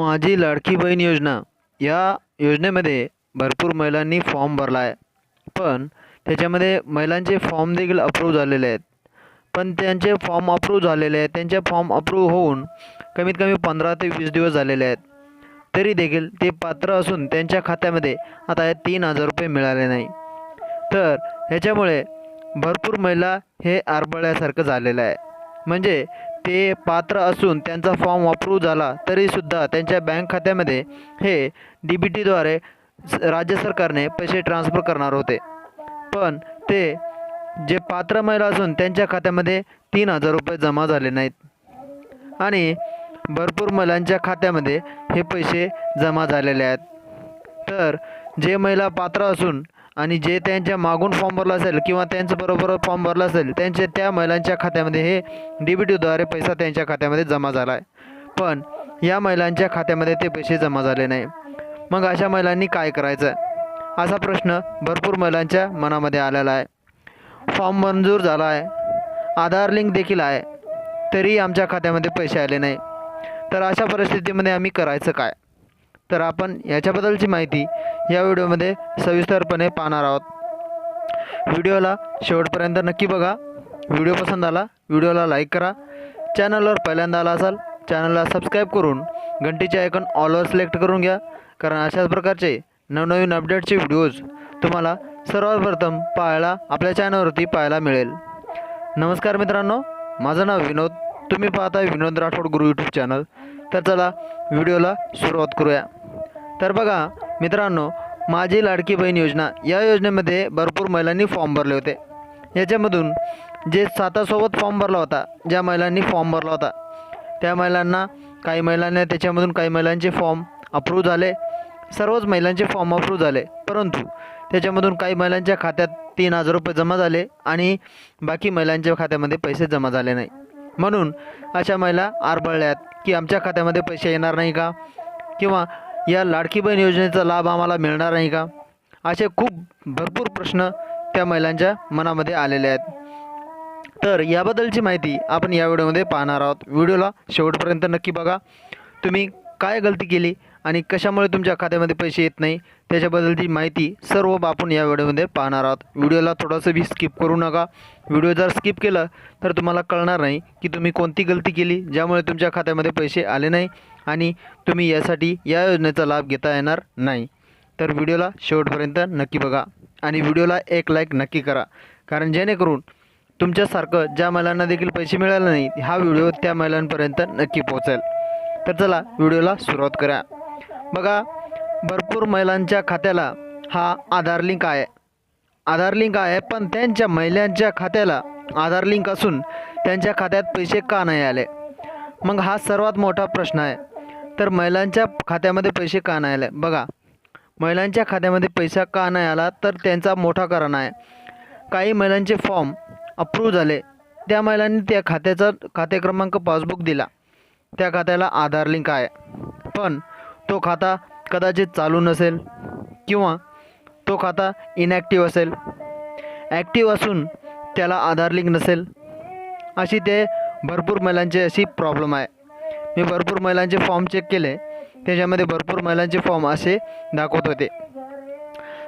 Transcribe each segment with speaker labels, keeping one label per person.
Speaker 1: माझी लाडकी बहीण योजना. या योजनेमध्ये भरपूर महिलांनी फॉर्म भरला आहे पण त्याच्यामध्ये महिलांचे फॉर्म देखील अप्रूव्ह झालेले आहेत. पण त्यांचे फॉर्म अप्रूव्ह झालेले आहेत. त्यांचे फॉर्म अप्रूव्ह होऊन कमीत कमी पंधरा ते वीस दिवस झालेले आहेत. तरी देखील ते पात्र असून त्यांच्या खात्यामध्ये आता हे तीन हजार रुपये मिळाले नाही. तर ह्याच्यामुळे भरपूर महिला हे आरबळ्यासारखं झालेलं आहे. म्हणजे ते पात्र असून त्यांचा फॉर्म अप्रूव्ह झाला तरीसुद्धा त्यांच्या बँक खात्यामध्ये हे डी बी टीद्वारे स- राज्य सरकारने पैसे ट्रान्स्फर करणार होते. पण ते जे पात्र महिला असून त्यांच्या खात्यामध्ये तीन हजार रुपये जमा झाले नाहीत. आणि भरपूर महिलांच्या खात्यामध्ये हे पैसे जमा झालेले आहेत. तर जे महिला पात्र असून आणि जे त्यांच्या मागून फॉर्म भरला असेल किंवा त्यांचं बरोबर फॉर्म भरला असेल त्यांच्या त्या महिलांच्या खात्यामध्ये हे डी बी टीद्वारे पैसा त्यांच्या खात्यामध्ये जमा झाला आहे पण या महिलांच्या खात्यामध्ये ते पैसे जमा झाले नाही. मग अशा महिलांनी काय करायचं? असा प्रश्न भरपूर महिलांच्या मनामध्ये आलेला आहे. फॉर्म मंजूर झाला आहे आधार लिंक देखील आहे. तरी आमच्या खात्यामध्ये पैसे आले नाही. तर अशा परिस्थितीमध्ये आम्ही करायचं काय? तर आपण याच्याबद्दलची माहिती या व्हिडिओमध्ये सविस्तरपणे पाहणार आहोत. व्हिडिओला शेवटपर्यंत नक्की बघा. व्हिडिओ पसंत आला व्हिडिओला लाईक करा. चॅनलवर पहिल्यांदा आला असाल चॅनलला सबस्क्राईब करून घंटीचे आयकॉन ऑलवर सिलेक्ट करून घ्या. कारण अशाच प्रकारचे नवनवीन अपडेटचे व्हिडिओज तुम्हाला सर्वात प्रथम पाहायला आपल्या चॅनलवरती पाहायला मिळेल. नमस्कार मित्रांनो माझं नाव विनोद. तुम्ही पाहता विनोद राठोड गुरु यूट्यूब चॅनल तर चला व्हिडिओला सुरुवात करूया. तर बघा मित्रांनो माझी लाडकी बहीण योजना या योजनेमध्ये भरपूर महिलांनी फॉर्म भरले होते. याच्यामधून जे सातासोबत फॉर्म भरला होता ज्या महिलांनी फॉर्म भरला होता त्या महिलांना काही महिलांना त्याच्यामधून काही महिलांचे फॉर्म अप्रूव्ह झाले. सर्वच महिलांचे फॉर्म अप्रूव्ह झाले. परंतु त्याच्यामधून काही महिलांच्या खात्यात तीन हजार रुपये जमा झाले आणि बाकी महिलांच्या खात्यामध्ये पैसे जमा झाले नाही. म्हणून अशा महिला आरबळल्यात की आमच्या खात्यामध्ये पैसे येणार नाही का? किंवा या लाडकी बहीण योजनेचा लाभ आम्हाला मिळणार नाही का? असे खूप भरपूर प्रश्न त्या महिलांच्या मनामध्ये आलेले आहेत. तर याबद्दलची माहिती आपण या व्हिडिओमध्ये पाहणार आहोत. व्हिडिओला शेवटपर्यंत नक्की बघा. तुम्ही काय गलती केली आणि कशामुळे तुमच्या खात्यामध्ये पैसे येत नाही त्याच्याबद्दलची माहिती सर्व आपण या व्हिडिओमध्ये पाहणार आहोत. व्हिडिओला थोडंसं बी स्किप करू नका. व्हिडिओ जर स्किप केलं तर तुम्हाला कळणार नाही की तुम्ही कोणती गलती केली ज्यामुळे तुमच्या खात्यामध्ये पैसे आले नाही. आणि तुम्ही यासाठी या योजनेचा लाभ घेता येणार नाही. तर व्हिडिओला शेवटपर्यंत नक्की बघा आणि व्हिडिओला एक लाईक नक्की करा. कारण जेणेकरून तुमच्यासारखं ज्या महिलांना देखील पैसे मिळाले नाही हा व्हिडिओ त्या महिलांपर्यंत नक्की पोहोचेल. तर चला व्हिडिओला सुरुवात करा बघा भरपूर महिलांच्या खात्याला हा आधार लिंक आहे. आधार लिंक आहे पण त्यांच्या महिलांच्या खात्याला आधार लिंक असून त्यांच्या खात्यात पैसे का नाही आले? मग हा सर्वात मोठा प्रश्न आहे. तर महिलांच्या खात्यामध्ये पैसे का नाही आले? बघा महिलांच्या खात्यामध्ये पैसा का नाही आला तर त्यांचा मोठा कारण आहे. काही महिलांचे फॉर्म अप्रूव्ह झाले. त्या महिलांनी त्या खात्याचा खाते क्रमांक पासबुक दिला. त्या खात्याला आधार लिंक आहे. पण तो खाता कदाचित चालू नसेल किंवा तो खाता इनॲक्टिव्ह असेल. ॲक्टिव्ह असून त्याला आधार लिंक नसेल. अशी ते भरपूर महिलांची अशी प्रॉब्लेम आहे. मी भरपूर महिलांचे फॉर्म चेक केले. त्याच्यामध्ये भरपूर महिलांचे फॉर्म असे दाखवत होते.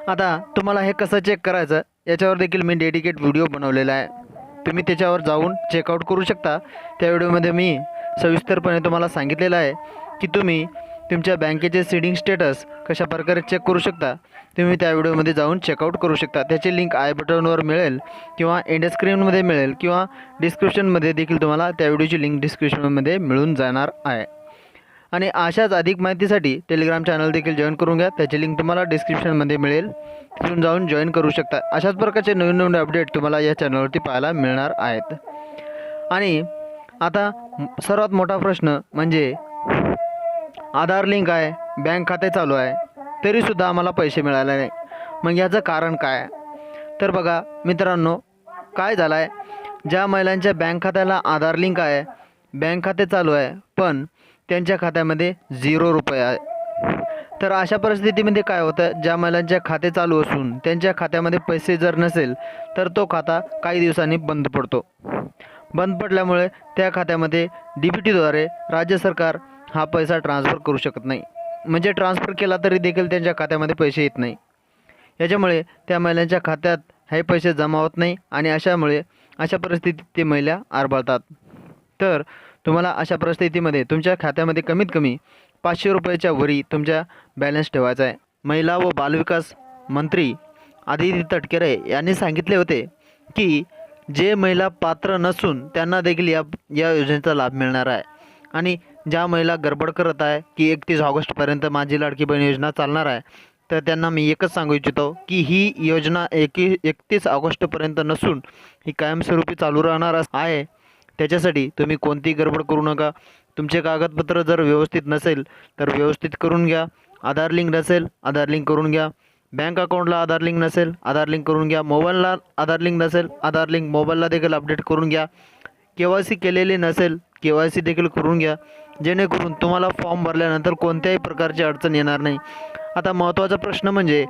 Speaker 1: आता तुम्हाला हे कसं चेक करायचं याच्यावर देखील मी डेडिकेट व्हिडिओ बनवलेला आहे. तुम्ही त्याच्यावर जाऊन चेकआउट करू शकता. त्या व्हिडिओमध्ये मी सविस्तरपणे तुम्हाला सांगितलेलं आहे की तुम्ही तुमच्या बँकेचे सीडिंग स्टेटस कशा प्रकारे चेक करू शकता. तुम्ही त्या व्हिडिओमध्ये जाऊन चेकआउट करू शकता. त्याची लिंक आय बटनवर मिळेल किंवा एंड स्क्रीनमध्ये मिळेल किंवा डिस्क्रिप्शनमध्ये देखील तुम्हाला त्या व्हिडिओची लिंक डिस्क्रिप्शनमध्ये मिळून जाणार आहे. आणि अशाच अधिक माहितीसाठी टेलिग्राम चॅनल देखील जॉईन करून घ्या. त्याची लिंक तुम्हाला डिस्क्रिप्शनमध्ये मिळेल. तिथून जाऊन जॉईन करू शकता. अशाच प्रकारचे नवीन नवीन अपडेट तुम्हाला या चॅनलवरती पाहायला मिळणार आहेत. आणि आता सर्वात मोठा प्रश्न म्हणजे आधार लिंक आहे बँक खाते चालू आहे. तरीसुद्धा आम्हाला पैसे मिळाले नाही. मग याचं कारण काय? आहे? तर बघा मित्रांनो काय झालं आहे ज्या महिलांच्या बँक खात्याला आधार लिंक आहे बँक खाते चालू आहे पण त्यांच्या खात्यामध्ये झिरो रुपये आहे. तर अशा परिस्थितीमध्ये काय होतं? ज्या महिलांच्या खाते चालू असून त्यांच्या खात्यामध्ये पैसे जर नसेल तर तो खाता काही दिवसांनी बंद पडतो. बंद पडल्यामुळे त्या खात्यामध्ये डी बी टीद्वारे राज्य सरकार हा पैसा ट्रान्सफर करू शकत नाही. म्हणजे ट्रान्सफर केला तरी देखील त्यांच्या खात्यामध्ये पैसे येत नाही. याच्यामुळे त्या महिलांच्या खात्यात हे पैसे जमा होत नाही आणि अशामुळे अशा परिस्थितीत ती महिला आरबाळतात तर तुम्हाला अशा परिस्थितीमध्ये तुमच्या खात्यामध्ये कमीत कमी पाचशे रुपयाच्या वरी तुमच्या बॅलन्स ठेवायचा आहे. महिला व बालविकास मंत्री आदिती तटकरे यांनी सांगितले होते की जे महिला पात्र नसून त्यांना देखील या या योजनेचा लाभ मिळणार आहे. आणि ज्या महिला गडबड करत आहे की एकतीस ऑगस्टपर्यंत माझी लाडकी बहीण योजना चालणार आहे तर त्यांना मी एकच सांगू इच्छितो की ही योजना एकी एकतीस ऑगस्टपर्यंत नसून ही कायमस्वरूपी चालू राहणार आहे. त्याच्यासाठी तुम्ही कोणतीही गडबड करू नका. तुमचे कागदपत्र जर व्यवस्थित नसेल तर व्यवस्थित करून घ्या. आधार लिंक नसेल आधार लिंक करून घ्या. बँक अकाउंटला आधार लिंक नसेल आधार लिंक करून घ्या. मोबाईलला आधार लिंक नसेल आधार लिंक मोबाईलला देखील अपडेट करून घ्या. के वाय सी केलेली नसेल के वाय सी देखील करून घ्या. जेणेकरून तुम्हाला फॉर्म भरल्यानंतर कोणत्याही प्रकारची अडचण येणार नाही. आता महत्त्वाचा प्रश्न म्हणजे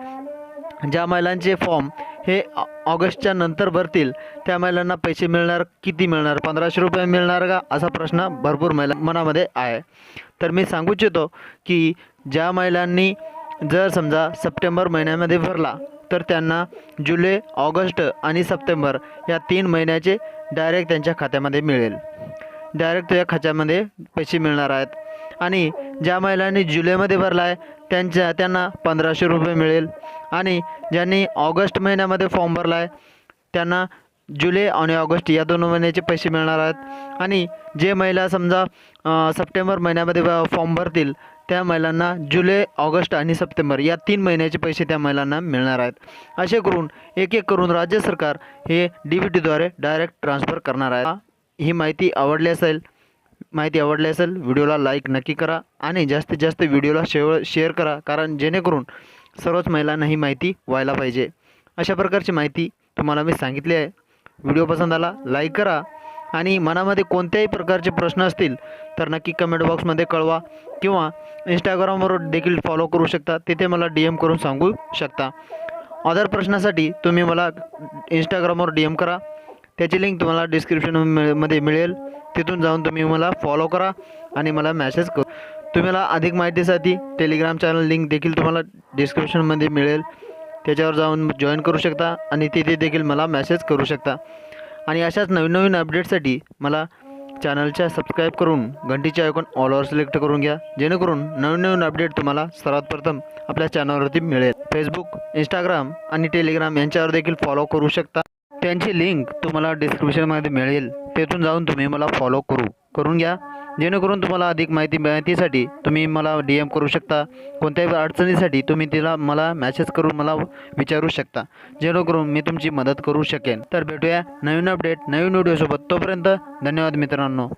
Speaker 1: ज्या महिलांचे फॉर्म हे ऑगस्टच्या नंतर भरतील त्या महिलांना पैसे मिळणार किती मिळणार? पंधराशे रुपये मिळणार का? असा प्रश्न भरपूर महिला मनामध्ये आहे. तर मी सांगू इच्छितो की ज्या महिलांनी जर समजा सप्टेंबर महिन्यामध्ये भरला तर त्यांना जुलै ऑगस्ट आणि सप्टेंबर या तीन महिन्याचे डायरेक्ट त्यांच्या खात्यामध्ये मिळेल. डायरेक्ट तुझ्या खात्यामध्ये पैसे मिळणार आहेत. आणि ज्या महिलांनी जुलैमध्ये भरला आहे त्यांच्या त्यांना पंधराशे रुपये मिळेल. आणि ज्यांनी ऑगस्ट महिन्यामध्ये फॉर्म भरला आहे त्यांना जुलै आणि ऑगस्ट या दोन महिन्याचे पैसे मिळणार आहेत. आणि जे महिला समजा सप्टेंबर महिन्यामध्ये फॉर्म भरतील त्या महिलांना जुलै ऑगस्ट आणि सप्टेंबर या तीन महिन्याचे पैसे त्या महिलांना मिळणार आहेत. असे करून एक एक करून राज्य सरकार हे डी बी टीद्वारे डायरेक्ट ट्रान्सफर करणार आहे. ही माहिती आवडली असेल माहिती आवडली असेल व्हिडिओला लाईक नक्की करा आणि जास्तीत जास्त व्हिडिओला शेव शेअर करा कारण जेणेकरून सर्वच महिलांना ही माहिती व्हायला पाहिजे. अशा प्रकारची माहिती तुम्हाला मी सांगितली आहे. व्हिडिओ पसंत आला लाईक करा आणि मनामध्ये कोणत्याही प्रकारचे प्रश्न असतील तर नक्की कमेंट बॉक्समध्ये कळवा किंवा इंस्टाग्रामवर देखील फॉलो करू शकता. तिथे मला डी एम करून सांगू शकता. अदर प्रश्नासाठी तुम्ही मला इंस्टाग्रामवर डी एम करा. त्याची लिंक तुम्हाला डिस्क्रिप्शनमध्ये मिळेल. तिथून जाऊन तुम्ही मला फॉलो करा आणि मला मॅसेज करू. तुम्ही मला अधिक माहितीसाठी टेलिग्राम चॅनल लिंक देखील तुम्हाला डिस्क्रिप्शनमध्ये मिळेल. त्याच्यावर जाऊन जॉईन करू शकता आणि तिथे देखील मला मॅसेज करू शकता. आणि अशाच नवीन नवीन अपडेटसाठी मला चॅनलच्या सबस्क्राईब करून घंटीचे आयकॉन ऑलवर सिलेक्ट करून घ्या. जेणेकरून नवीन नवीन अपडेट तुम्हाला सर्वात प्रथम आपल्या चॅनलवरती मिळेल. फेसबुक इंस्टाग्राम आणि टेलिग्राम यांच्यावर देखील फॉलो करू शकता. त्यांची लिंक तुम्हाला डिस्क्रिप्शनमध्ये मिळेल. तेथून जाऊन तुम्ही मला फॉलो करू. करून घ्या. जेणेकरून तुम्हाला अधिक माहिती माहितीसाठी तुम्ही मला डी एम करू शकता. कोणत्याही अडचणीसाठी तुम्ही तिला मला मॅसेज करून मला विचारू शकता. जेणेकरून मी तुमची मदत करू शकेन. तर भेटूया नवीन अपडेट नवीन व्हिडिओसोबत तोपर्यंत धन्यवाद मित्रांनो.